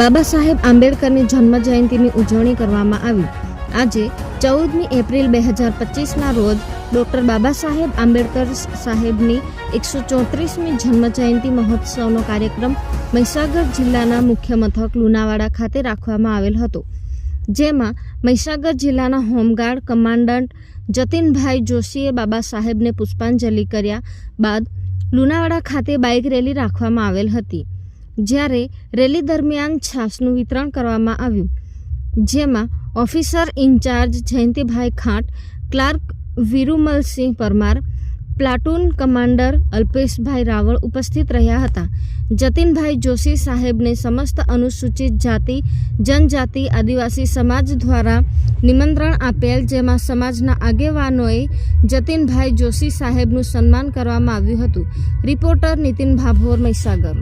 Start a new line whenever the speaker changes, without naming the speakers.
બાબા સાહેબ આંબેડકરની જન્મ જયંતિની ઉજવણી કરવામાં આવી. આજે ચૌદમી એપ્રિલ બે હજાર પચીસના રોજ ડૉક્ટર બાબા સાહેબ આંબેડકર સાહેબની એકસો ચોત્રીસમી જન્મ જયંતિ મહોત્સવનો કાર્યક્રમ મહીસાગર જિલ્લાના મુખ્ય મથક લુણાવાડા ખાતે રાખવામાં આવેલ હતો. જેમાં મહીસાગર જિલ્લાના હોમગાર્ડ કમાન્ડન્ટ જતીનભાઈ જોશીએ બાબા સાહેબને પુષ્પાંજલિ કર્યા બાદ લુણાવાડા ખાતે બાઇક રેલી રાખવામાં આવેલ હતી. જ્યારે રેલી દરમિયાન છાસનું વિતરણ કરવામાં આવ્યું, જેમાં officer in-charge Jayantibhai Khant, clerk Virumalsinh Parmar, platoon commander Alpeshbhai Raval ઉપસ્થિત રહ્યા હતા. જતીનભાઈ જોશી સાહેબને સમસ્ત અનુસૂચિત જાતિ, જનજાતિ, આદિવાસી સમાજ દ્વારા નિમંત્રણ આપેલ, જેમાં સમાજના આગેવાનોએ જતીનભાઈ જોશી સાહેબનું સન્માન કરવામાં આવ્યું હતું. રિપોર્ટર નીતિન ભાભોર, મહીસાગર.